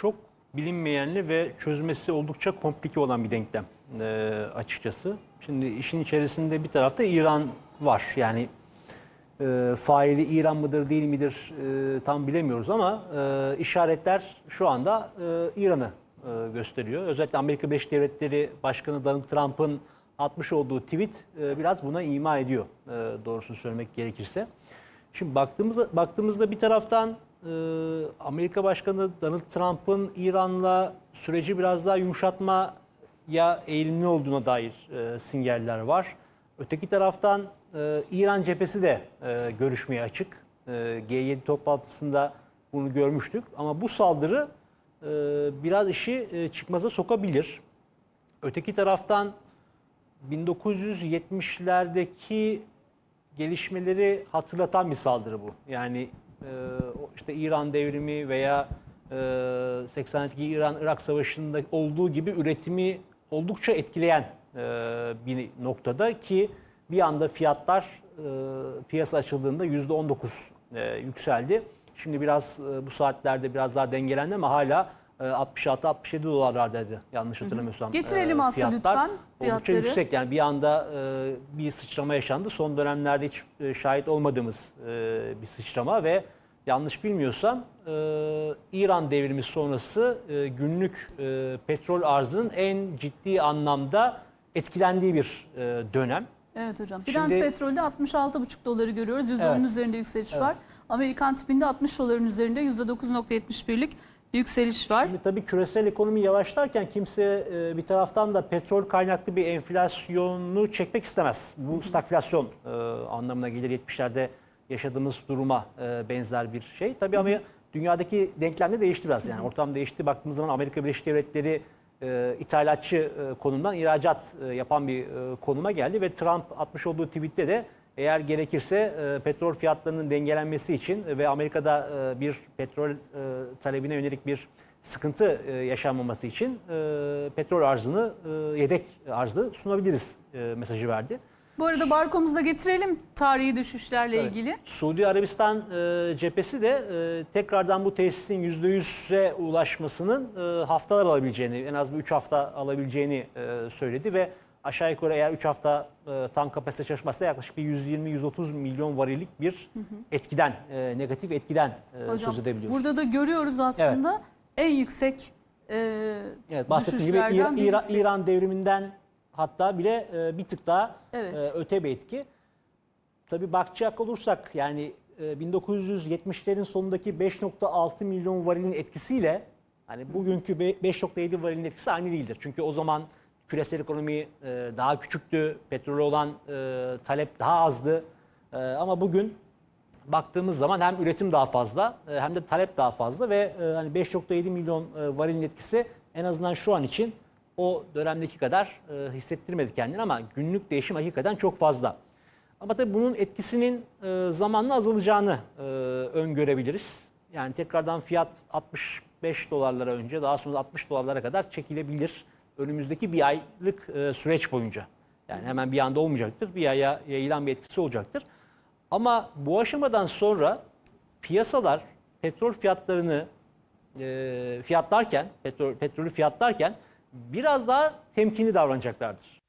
çok bilinmeyenli ve çözmesi oldukça komplike olan bir denklem e, açıkçası. Şimdi işin içerisinde bir tarafta İran var. Yani e, faili İran mıdır değil midir e, tam bilemiyoruz ama e, işaretler şu anda e, İran'ı e, gösteriyor. Özellikle Amerika Birleşik Devletleri Başkanı Donald Trump'ın atmış olduğu tweet e, biraz buna ima ediyor e, doğrusunu söylemek gerekirse. Şimdi baktığımızda, baktığımızda bir taraftan Amerika Başkanı Donald Trump'ın İran'la süreci biraz daha yumuşatmaya eğilimli olduğuna dair e, sinyaller var. Öteki taraftan e, İran cephesi de e, görüşmeye açık. E, G7 toplantısında bunu görmüştük. Ama bu saldırı e, biraz işi e, çıkmaza sokabilir. Öteki taraftan 1970'lerdeki gelişmeleri hatırlatan bir saldırı bu. Yani e, işte İran devrimi veya e, 80'deki İran-Irak Savaşı'nda olduğu gibi üretimi oldukça etkileyen e, bir noktada ki bir anda fiyatlar e, piyasa açıldığında %19 e, yükseldi. Şimdi biraz e, bu saatlerde biraz daha dengelendi ama hala e, 66-67 dolarlardaydı yanlış hatırlamıyorsam. Getirelim e, aslında fiyatlar. lütfen Oldukça fiyatları. yüksek yani bir anda e, bir sıçrama yaşandı. Son dönemlerde hiç e, şahit olmadığımız e, bir sıçrama ve yanlış bilmiyorsam e, İran devrimi sonrası e, günlük e, petrol arzının en ciddi anlamda etkilendiği bir e, dönem. Evet hocam. Brent Şimdi- petrolde 66,5 doları görüyoruz. %10'un Evet. üzerinde yükseliş var. Amerikan tipinde 60 doların üzerinde %9.71'lik yükseliş var. Şimdi tabii küresel ekonomi yavaşlarken kimse e, bir taraftan da petrol kaynaklı bir enflasyonu çekmek istemez. Bu stagflasyon e, anlamına gelir 70'lerde yaşadığımız duruma e, benzer bir şey. Tabii ama dünyadaki denklem de değişti biraz. Yani ortam değişti. Baktığımız zaman Amerika Birleşik Devletleri e, ithalatçı konumdan ihracat yapan bir konuma geldi ve Trump atmış olduğu tweette de eğer gerekirse e, petrol fiyatlarının dengelenmesi için ve Amerika'da e, bir petrol e, talebine yönelik bir sıkıntı e, yaşanmaması için e, petrol arzını e, yedek arzı sunabiliriz e, mesajı verdi. Bu arada barkomuzda getirelim tarihi düşüşlerle Evet. ilgili. Suudi Arabistan e, cephesi de e, tekrardan bu tesisin %100'e ulaşmasının e, haftalar alabileceğini, en az bir 3 hafta alabileceğini e, söyledi ve aşağı yukarı eğer 3 hafta e, tam kapasite çalışmazsa yaklaşık bir 120-130 milyon varillik bir etkiden, e, negatif etkiden e, Hocam söz edebiliyoruz. burada da görüyoruz aslında en yüksek e, Evet, bahsettiğim gibi İran, İran. İran devriminden hatta bile e, bir tık daha Evet. e, öte bir etki. Tabii bakacak olursak yani e, 1970'lerin sonundaki 5.6 milyon varilin etkisiyle hani bugünkü be- 5.7 varilin etkisi aynı değildir. Çünkü o zaman küresel ekonomi e, daha küçüktü, petrole olan e, talep daha azdı. E, ama bugün baktığımız zaman hem üretim daha fazla e, hem de talep daha fazla ve e, hani 5.7 milyon e, varilin etkisi en azından şu an için o dönemdeki kadar e, hissettirmedi kendini ama günlük değişim hakikaten çok fazla. Ama tabii bunun etkisinin e, zamanla azalacağını e, öngörebiliriz. Yani tekrardan fiyat 65 dolarlara önce daha sonra 60 dolarlara kadar çekilebilir önümüzdeki bir aylık e, süreç boyunca. Yani hemen bir anda olmayacaktır. Bir aya yayılan bir etkisi olacaktır. Ama bu aşamadan sonra piyasalar petrol fiyatlarını e, fiyatlarken, petrol, petrolü fiyatlarken biraz daha temkinli davranacaklardır.